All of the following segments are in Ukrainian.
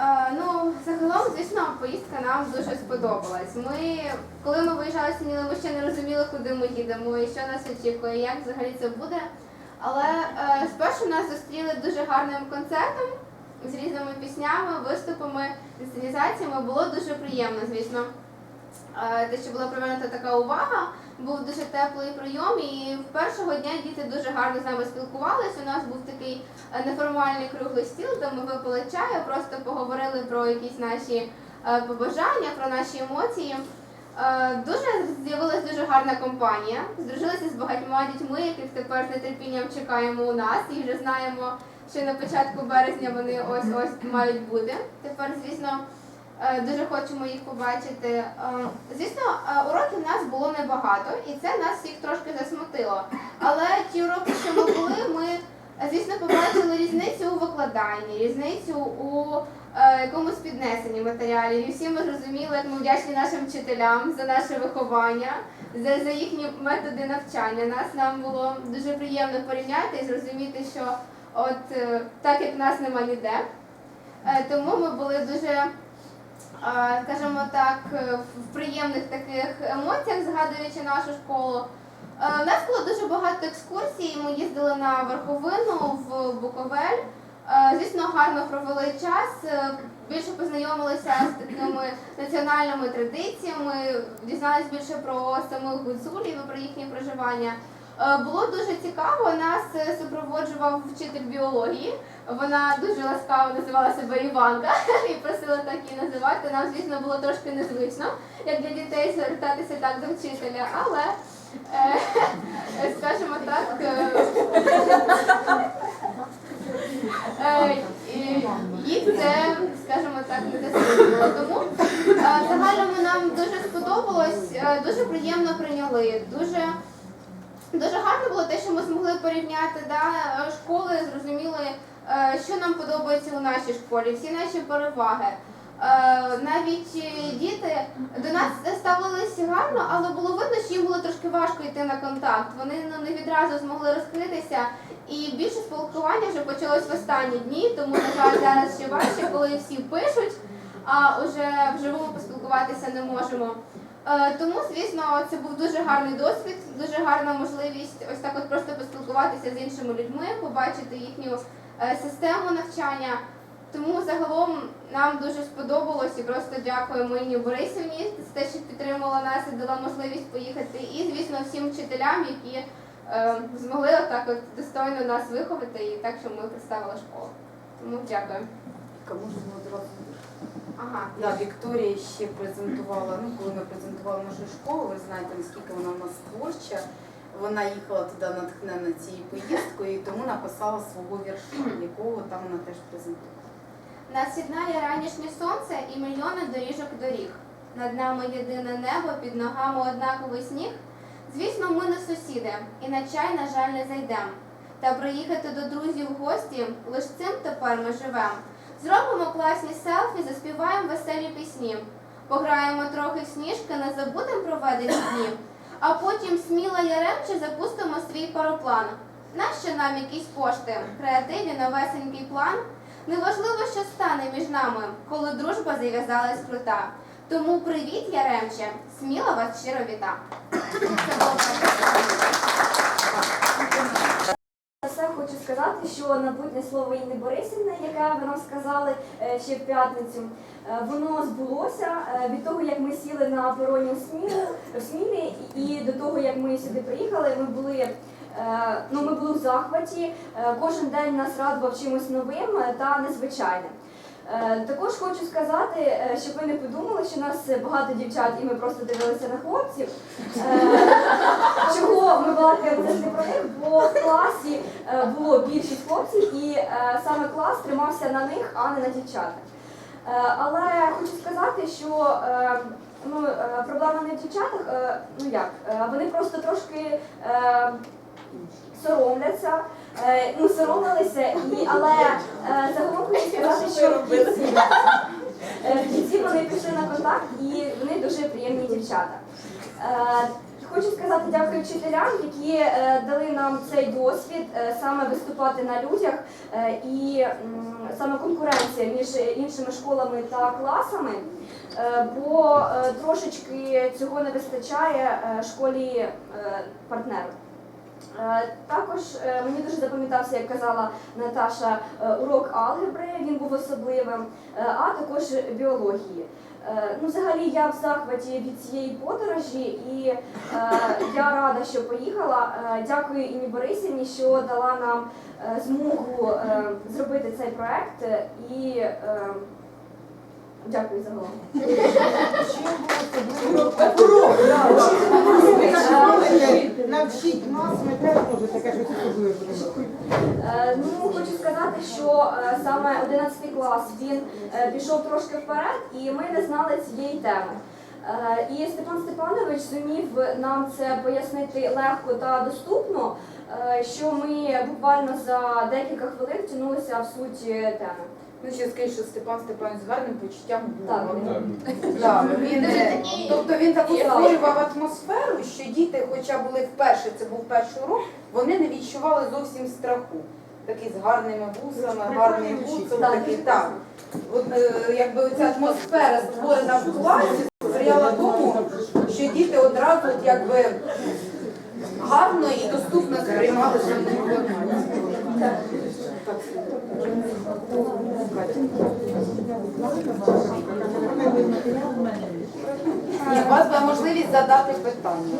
Е, Ну, загалом, звісно, поїздка нам дуже сподобалась. Ми, коли ми виїжджали з ми ще не розуміли, куди ми їдемо і що нас очікує, як взагалі це буде. Але е, спершу нас зустріли дуже гарним концертом з різними піснями, виступами, інсценізаціями. Було дуже приємно, звісно. Е, Те, що була привернута така увага, був дуже теплий прийом, і в першого дня діти дуже гарно з нами спілкувалися. У нас був такий е, неформальний круглий стіл, де ми випили чаю, просто поговорили про якісь наші е, побажання, про наші емоції. Е, Дуже з'явилася дуже гарна компанія. Здружилися з багатьма дітьми, яких тепер з нетерпінням чекаємо у нас, і вже знаємо, що на початку березня вони ось ось мають бути. Тепер, звісно. Е, Дуже хочемо їх побачити. Е, Звісно, е, уроків в нас було небагато, і це нас всіх трошки засмутило. Але ті уроки, що ми були, ми, звісно, побачили різницю у викладанні, різницю у якомусь піднесенні матеріалів. І всі ми зрозуміли, як ми вдячні нашим вчителям за наше виховання, за, за їхні методи навчання. Нас нам було дуже приємно порівняти і зрозуміти, що от так як нас нема ніде. Тому ми були дуже скажімо так, е, в приємних таких емоціях, згадуючи нашу школу. Е, У нас було дуже багато екскурсій. Ми їздили на верховину в Буковель. Е, Звісно, гарно провели час. Більше познайомилися з такими національними традиціями, дізналися більше про самих гуцулів і про їхнє проживання. Е, Було дуже цікаво. Нас е, супроводжував вчитель біології. Вона дуже ласкаво називала себе Іванка і просила так її називати. Нам, звісно, було трошки незвично, як для дітей звертатися так до вчителя, але, е, скажімо так, е, е, їй це, скажімо так, не досліджувало. Тому загальному нам дуже сподобалось, дуже приємно прийняли, дуже. Дуже гарно було те, що ми змогли порівняти да, школи, зрозуміли, е, що нам подобається у нашій школі, всі наші переваги. Е, Навіть діти до нас ставилися гарно, але було видно, що їм було трошки важко йти на контакт. Вони ну, не відразу змогли розкритися. І більше спілкування вже почалось в останні дні, тому на жаль, зараз ще важче, коли всі пишуть, а вже вживому поспілкуватися не можемо. Е, Тому, звісно, це був дуже гарний досвід, дуже гарна можливість ось так от просто поспілкуватися з іншими людьми, побачити їхню е, систему навчання. Тому загалом нам дуже сподобалось і просто дякуємо Інні Борисівні за те, що підтримала нас і дала можливість поїхати. І, звісно, всім вчителям, які е, змогли отак от достойно нас виховати і так, що ми представили школу. Тому дякую. Ага. Да, Вікторія ще презентувала, ну коли ми презентували нашу школу, ви знаєте, наскільки вона в нас творча. Вона їхала туди натхнена цією поїздкою і тому написала свого вірша, якого там вона теж презентувала. Нас сіднає ранішнє сонце і мільйони доріжок доріг. Над нами єдине небо, під ногами однаковий сніг. Звісно, ми не сусіди, і на чай, на жаль, не зайдем. Та приїхати до друзів в гості лиш цим тепер ми живем. Зробимо класні селфі, заспіваємо веселі пісні, пограємо трохи в сніжки, не забудем проведені дні. А потім сміло яремче запустимо свій пароплан. Нащо нам якісь кошти, креативі, новесенький план? Неважливо, що стане між нами, коли дружба зав'язалась крута. Тому привіт, Яремче, сміло вас щиро віта. Хочу сказати, що набутнє слово Інни Борисівни, яке ви нам сказали е, ще в п'ятницю, е, воно збулося е, від того, як ми сіли на пероні в Смілі, і до того, як ми сюди приїхали, ми були. Ну, ми були в захваті. Кожен день нас радував чимось новим та незвичайним. Також хочу сказати, щоб ви не подумали, що нас багато дівчат, і ми просто дивилися на хлопців. Чого ми балакаємо про них, бо в класі е, було більшість хлопців, і е, саме клас тримався на них, а не на дівчатах. Е, Але хочу сказати, що ну, проблема не в дівчатах, ну як, вони просто трошки соромляться, ну, соромилися, але загалом хочу сказати, що в в кінці вони пішли на контакт і вони дуже приємні дівчата. Хочу сказати дякую вчителям, які е, дали нам цей досвід е, саме виступати на людях е, і саме конкуренція між іншими школами та класами. Бо трошечки цього не вистачає школі партнеру. Також мені дуже запам'ятався, як казала Наташа, урок алгебри, він був особливим, а також біології. Е, Ну, взагалі, я в захваті від цієї подорожі, і е, я рада, що поїхала. Е, дякую Інні Борисівні, що дала нам е, змогу е, зробити цей проект. І е, дякую загалом. Навчіть нас, ми теж може таке щось особливе. Е, Ну, хочу сказати, що е, саме 11 клас він е, пішов трошки вперед, і ми не знали цієї теми. І Степан Степанович зумів нам це пояснити легко та доступно, що ми буквально за декілька хвилин втягнулися в суть е, теми. Ну, ще скажу, що Степан Степанович з гарним почуттям Так. гумору. Да, він, е, тобто він таку Так. створював атмосферу, що діти, хоча були вперше, це був перший урок, вони не відчували зовсім страху. Такий з гарними вусами, гарний вусом, Так, такий так. От е, якби ця атмосфера створена в класі сприяла тому, що діти одразу от, якби гарно і доступно сприймали саму інформацію. У вас була можливість задати питання.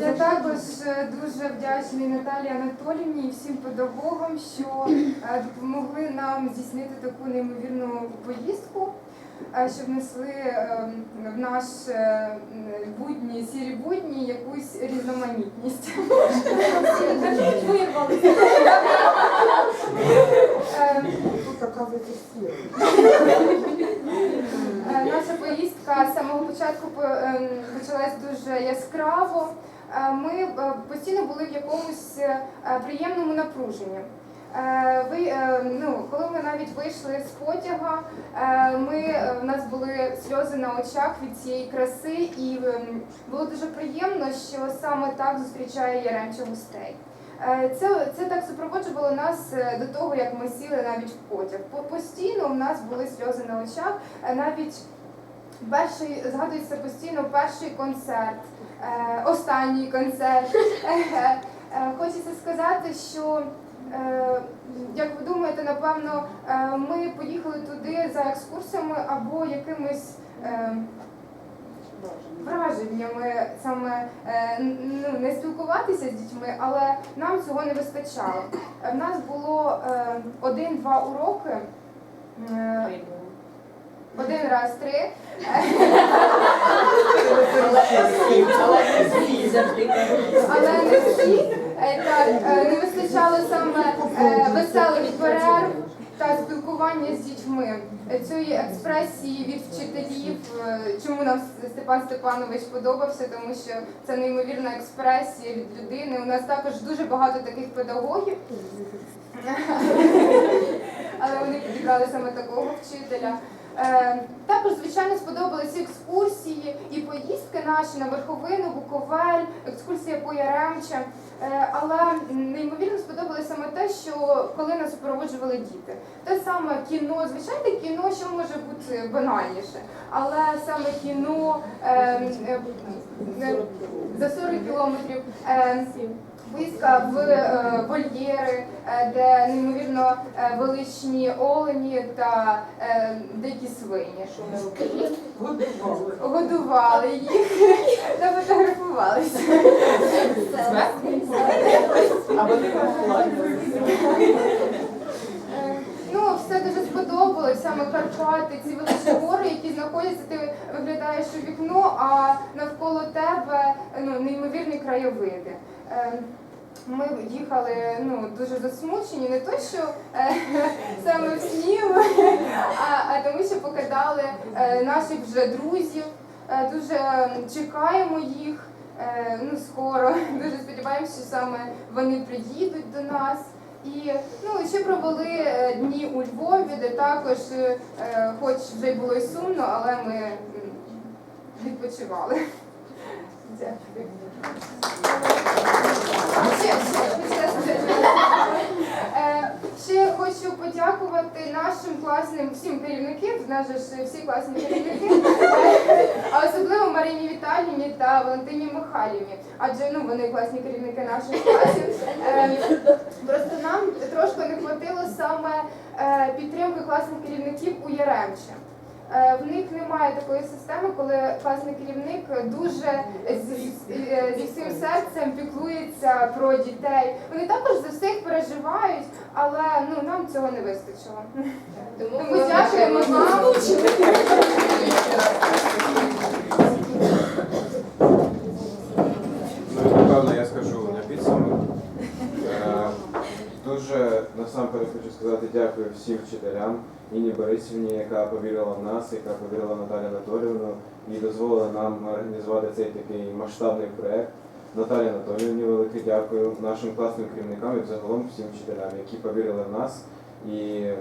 Я також е, дуже вдячний Наталії Анатоліївні і всім педагогам, що е, допомогли нам здійснити таку неймовірну поїздку, що внесли е, в наш е, будні, сірі будні якусь різноманітність. Е. Е, Наша поїздка з самого початку ем, почалась дуже яскраво. Е, Ми е, постійно були в якомусь е, приємному напруженні. Е, Ви, е, ну, коли ми навіть вийшли з потяга, е, ми, в нас були сльози на очах від цієї краси, і ем, було дуже приємно, що саме так зустрічає Яремче гостей. Це, це так супроводжувало нас до того, як ми сіли навіть в потяг. Постійно в нас були сльози на очах. Навіть перший згадується постійно перший концерт, останній концерт. Хочеться сказати, що. Е, Як ви думаєте, напевно, е, ми поїхали туди за екскурсіями або якимись е, враженнями саме ну, не спілкуватися з дітьми, але нам цього не вистачало. В нас було один-два уроки. Один раз три. Але не всі. Е, е, не вистачало саме е, веселих перерв та спілкування з дітьми. Цієї експресії від вчителів. Чому нам Степан Степанович подобався, тому що це неймовірна експресія від людини. У нас також дуже багато таких педагогів. Але вони підібрали саме такого вчителя. Також, звичайно, сподобалися екскурсії і поїздки наші на Верховину, Буковель, екскурсія по Яремче. Е, Але неймовірно сподобалося саме те, що коли нас супроводжували діти. Те саме кіно, звичайне кіно, що може бути банальніше, але саме кіно е, е, за 40 кілометрів. е, Поїздка в е, вольєри, де неймовірно величні олені та дикі свині. Що ми робили? Годували їх та Ну, все дуже сподобалось, саме Карпати, ці величні гори, які знаходяться, ти виглядаєш у вікно, а навколо тебе ну, неймовірні краєвиди. Е, Ми їхали ну, дуже засмучені, не то, що е, саме в снігу, а, а тому, що покидали е, наших вже друзів. Е, дуже чекаємо їх ну, скоро. Дуже сподіваємося, що саме вони приїдуть до нас. І ну, ще провели е, дні у Львові, де також, е, хоч вже й було й сумно, але ми відпочивали. Дякую. Ще, ще, почекайте. Е, Ще хочу подякувати нашим класним всім керівників, знаєш, всі класні керівники, а особливо Марині Віталіні та Валентині Михайлівні, адже ну вони класні керівники наших класів. Е, Просто нам трошки не хватило саме е, підтримки класних керівників у Яремче. Е, В них немає такої системи, коли класний керівник дуже зі, е, всім серцем піклується про дітей. Вони також за всіх переживають, але ну нам цього не вистачило. Тому дякуємо вам. Ну, і, напевно, я скажу на підсумок. Е, Дуже насамперед хочу сказати дякую всім вчителям, Інні Борисівні, яка повірила в нас, яка повірила в Наталію Анатоліївну і дозволила нам організувати цей такий масштабний проєкт. Наталі Анатоліївні велике дякую, нашим класним керівникам і взагалом всім вчителям, які повірили в нас і е,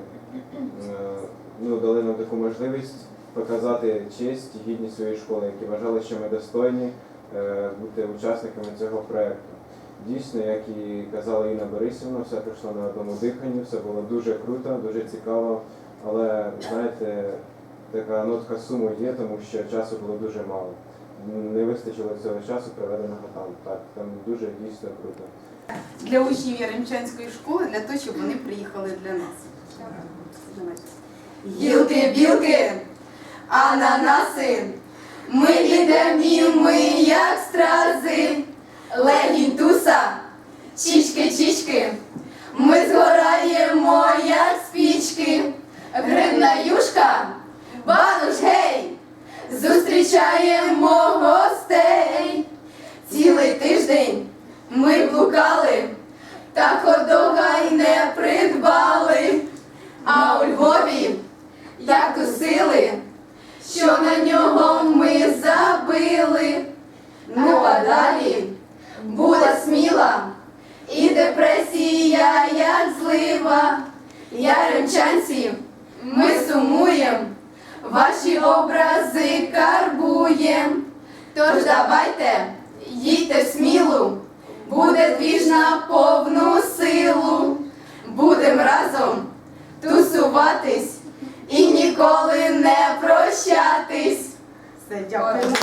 ну, дали нам таку можливість показати честь і гідність своєї школи, які вважали, що ми достойні е, бути учасниками цього проєкту. Дійсно, як і казала Інна Борисівна, все пройшло на одному диханні, все було дуже круто, дуже цікаво. Але знаєте, така нотка суму є, тому що часу було дуже мало. Не вистачило цього часу проведеного там. Так, там дуже дійсно круто. Для учнів Яремчанської школи, для того, щоб вони приїхали для нас. Гілки, білки, ананаси, ми ідем і ми, як стрази, легінь туса, чічки, чічки, ми згораємо, як спічки, грибна юшка, бануш гей, зустрічаємо гостей. Ми сумуєм, ваші образи карбуєм. Тож давайте, їдьте в смілу, буде двіж на повну силу. Будем разом тусуватись і ніколи не прощатись. Дякую.